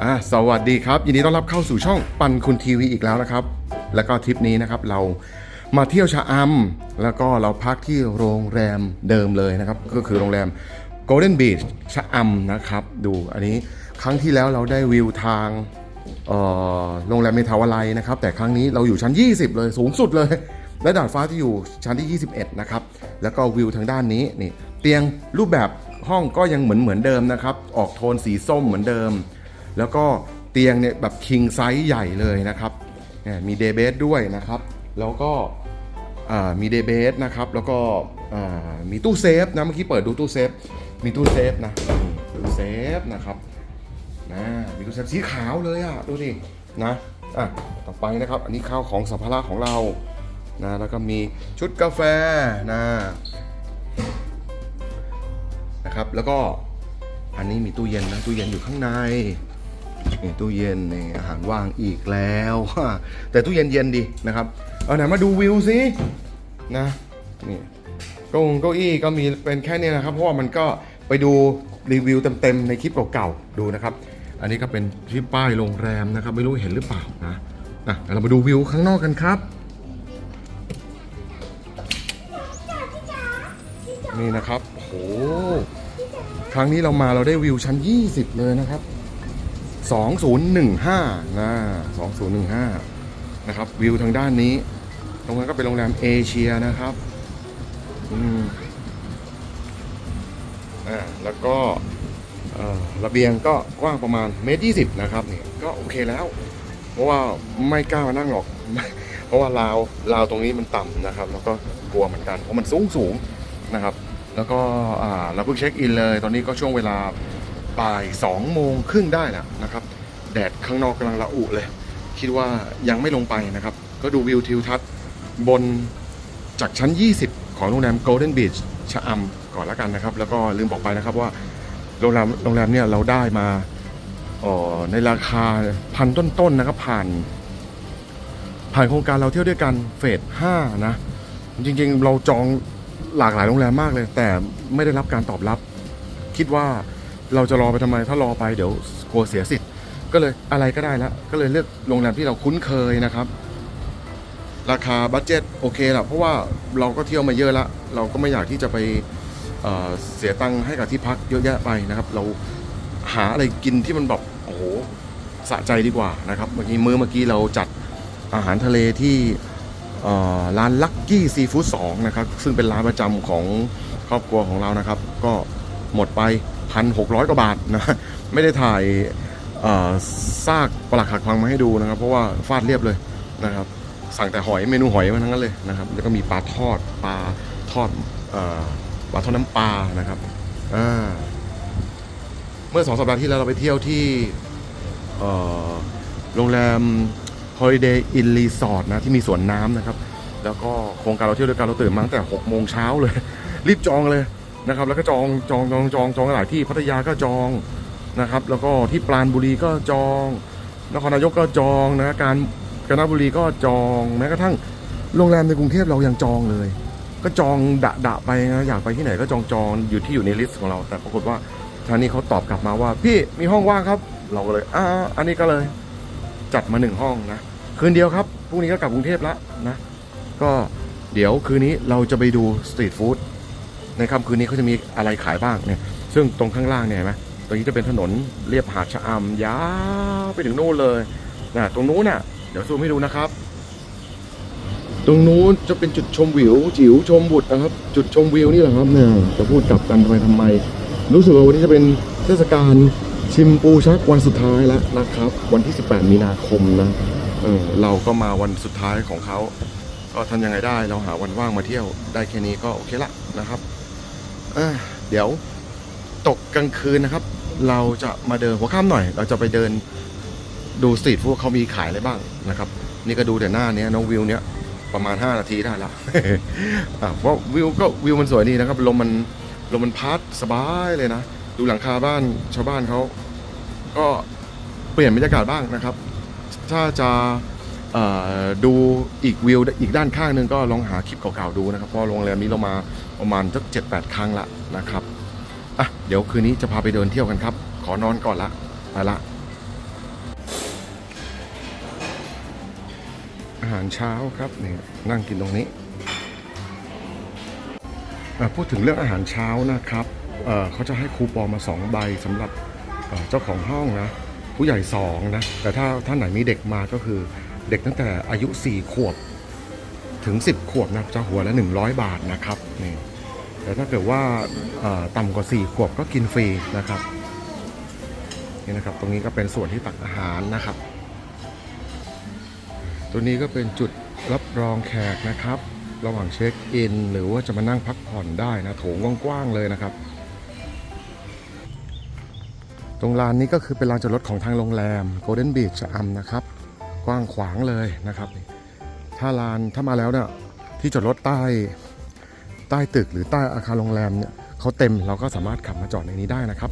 อ่าสวัสดีครับ ยินดีต้อนรับเข้าสู่ช่องปันคุณทีวีอีกแล้วนะครับ แล้วก็ทริปนี้นะครับเรามาเที่ยวชะอำแล้วก็เราพักที่โรงแรมเดิมเลยนะครับ ก็คือโรงแรม Golden Beach ชะอำนะครับ ดูอันนี้ครั้งที่แล้วเราได้วิวทางโรงแรมเมทาวาไลนะครับ แต่ครั้งนี้เราอยู่ชั้น 20 เลยสูงสุดเลย และดาดฟ้าที่อยู่ชั้นที่ 21 นะครับ แล้วก็วิวทางด้านนี้นี่เตียงรูปแบบห้องก็ยังเหมือนเหมือนเดิมนะครับ ออกโทนสีส้มเหมือนเดิม แล้วก็เตียงเนี่ยแบบคิงไซส์ใหญ่เลยนะครับนี่มีเดเบสด้วยนะครับ แล้วก็มีเดเบสนะครับ แล้วก็มีตู้เซฟนะเมื่อกี้เปิดดูตู้เซฟ มีตู้เซฟนะมีตู้เซฟนะครับนะมีตู้เซฟสีขาวเลยอะดูดินะอะต่อไปนะครับ อันนี้ข้าวของสัมภาระของเรานะแล้วก็มีชุดกาแฟนะนะครับ แล้วก็อันนี้มีตู้เย็นนะตู้เย็นอยู่ข้างใน นี่ตู้เย็นนี่อาหารว่างอีกแล้ว แต่ตู้เย็นเย็นดีนะครับ เอาไหนมาดูวิวสินะนี่เก้าองเก้าอี้ก็มีเป็นแค่นี้นะครับ เพราะว่ามันก็ไปดูรีวิวเต็มๆในคลิปเก่าๆดูนะครับ อันนี้ก็เป็นที่ป้ายโรงแรมนะครับ ไม่รู้เห็นหรือเปล่านะนะเดี๋ยวเรามาดูวิวข้างนอกกันครับนี่นะครับโอ้โหครั้งนี้เรามาเราได้วิวชั้น 20 เลยนะครับ 2015นะ2015 นะครับ วิวทางด้านนี้ตรงนั้นก็เป็นโรงแรมเอเชียนะครับอืมอ่าแล้วก็อ่อระเบียงก็กว้างประมาณเมตรยี่สิบนะครับเนี่ยก็โอเคแล้ว เพราะว่าไม่กล้ามานั่งหรอก เพราะว่าราวราวตรงนี้มันต่ำนะครับ แล้วก็กลัวเหมือนกันเพราะมันสูงสูงนะครับ แล้วก็อ่าเราเพิ่งเช็คอินเลย ตอนนี้ก็ช่วงเวลา บ่ายสองโมงครึ่งได้แล้วนะครับ แดดข้างนอกกำลังระอุเลย คิดว่ายังไม่ลงไปนะครับ ก็ดูวิวทิวทัศน์บนจากชั้น 20 ของโรงแรม Golden Beach ชะอำก่อนล้วกันนะครับ แล้วก็ลืมบอกไปนะครับว่าโรงแรมโรงแรมเนี่ยเราได้มาออในราคาพันต้นๆนะครับผ่าน ผ่านโครงการเราเที่ยวด้วยกันเฟส5นะ จริงๆ เราจองหลากหลายโรงแรมมากเลย แต่ไม่ได้รับการตอบรับ คิดว่า เราจะรอไปทำไมถ้ารอไปเดี๋ยวกลัวเสียสิทธิ์ก็เลยอะไรก็ได้แล้วก็เลยเลือกโรงแรมที่เราคุ้นเคยนะครับ ราคาบัตเจ็ตโอเคแหละเพราะว่าเราก็เที่ยวมาเยอะล้วเราก็ไม่อยากที่จะไปเเสียตังค์ให้กับที่พักเยอะแยะไปนะครับ เราหาอะไรกินที่มันแบบโอ้โหสะใจดีกว่านะครับเมื่อกี้มื้อเมื่อกี้เราจัดอาหารทะเลที่ร้านลักกี้ซีฟู้ดสองนะครับ ซึ่งเป็นร้านประจำของครอบครัวของเรานะครับ ก็หมดไป พันหกร้อยกว่าบาทนะไม่ได้ถ่ายซากปลักหักพังมาให้ดูนะครับ เพราะว่าฟาดเรียบเลยนะครับ สั่งแต่หอยเมนูหอยมาทั้งนั้นเลยนะครับ แล้วก็มีปลาทอดปลาทอดปลาทอดน้ำปลานะครับเมื่อสองสัปดาห์ที่แล้วเราไปเที่ยวที่โรงแรม Holiday Inn Resort นะที่มีสวนน้ำนะครับ แล้วก็โครงการเราเที่ยวด้วยกันเราตื่นมาตั้งแต่6โมงเช้าเลย รีบจองเลย นะครับ แล้วก็จองจองจองจองจองหลายที่พัทยาก็จองนะครับ แล้วก็ที่ปราณบุรีก็จองนครนายกก็จองนะการกาญจนบุรีก็จองแม้กระทั่งโรงแรมในกรุงเทพเรายังจองเลย ก็จองดะดะไปนะอยากไปที่ไหนก็จองจองอยู่ที่อยู่ในลิสต์ของเรา แต่ปรากฏว่าทางนี้เขาตอบกลับมาว่า พี่มีห้องว่างครับ เราก็เลยอ่าอันนี้ก็เลยจัดมาหนึ่งห้องนะคืนเดียวครับพรุ่งนี้ก็กลับกรุงเทพแล้วนะ ก็เดี๋ยวคืนนี้เราจะไปดูสตรีทฟู้ด ในค่ำคืนนี้เขาจะมีอะไรขายบ้างเนี่ย ซึ่งตรงข้างล่างเนี่ยเห็นไหมตรงนี้จะเป็นถนนเรียบหาดชะอำยาวไปถึงนู่นเลยนะตรงนู้นน่ะเดี๋ยวซูมให้ดูนะครับ ตรงนู้นจะเป็นจุดชมวิว จิ๋วชมบุตรนะครับ จุดชมวิวนี่แหละครับเนี่ยจะพูดกลับกันไปทำไม รู้สึกว่าวันนี้จะเป็นเทศกาลชิมปูชักวันสุดท้ายแล้วนะครับ วันที่ 18 มีนาคมนะเออเราก็มาวันสุดท้ายของเขาก็ทำยังไงได้เราหาวันว่างมาเที่ยวได้แค่นี้ก็โอเคละนะครับ เดี๋ยวตกกลางคืนนะครับ เราจะมาเดินหัวค่ำหน่อย เราจะไปเดินดูสตรีทฟู้ดเขามีขายอะไรบ้างนะครับ นี่ก็ดูแต่หน้าเนี้ยน้องวิวเนี้ยประมาณ 5 นาทีได้แล้วอะเพราะวิวก็วิวมันสวยดีนะครับลมมันลมมันพัดสบายเลยนะ ดูหลังคาบ้านชาวบ้านเขาก็เปลี่ยนบรรยากาศบ้างนะครับ ถ้าจะดูอีกวิวอีกด้านข้างนึงก็ลองหาคลิปเก่าๆดูนะครับเพราะโรงแรมนี้เรามา ประมาณสักเจ็ดแปดครั้งละนะครับอะเดี๋ยวคืนนี้จะพาไปเดินเที่ยวกันครับ ขอนอนก่อนละไปละ อาหารเช้าครับเนี่ยนั่งกินตรงนี้พูดถึงเรื่องอาหารเช้านะครับเเขาจะให้คูปองมา 2 ใบสำหรับเจ้าของห้องนะ ผู้ใหญ่ 2 นะ แต่ถ้าท่านไหนมีเด็กมาก็คือเด็กตั้งแต่อายุ 4 ขวบ ถึง 10 ขวบนะจะหัวละ 100 บาทนะครับนี่ แต่ถ้าเกิดว่าต่ำกว่า 4 ขวบก็กินฟรีนะครับนี่นะครับ ตรงนี้ก็เป็นส่วนที่ตักอาหารนะครับ ตัวนี้ก็เป็นจุดรับรองแขกนะครับ ระหว่างเช็คอิน หรือว่าจะมานั่งพักผ่อนได้นะโถงกว้างๆเลยนะครับ ตรงลานนี้ก็คือเป็นลานจอดรถของทางโรงแรม Golden Beach ชะอำนะครับ กว้างขวางเลยนะครับ ถ้าลานถ้ามาแล้วเนี่ยที่จอดรถใต้ ใต้ตึกหรือใต้อาคารโรงแรมเนี่ยเขาเต็มเราก็สามารถขับมาจอดในนี้ได้นะครับ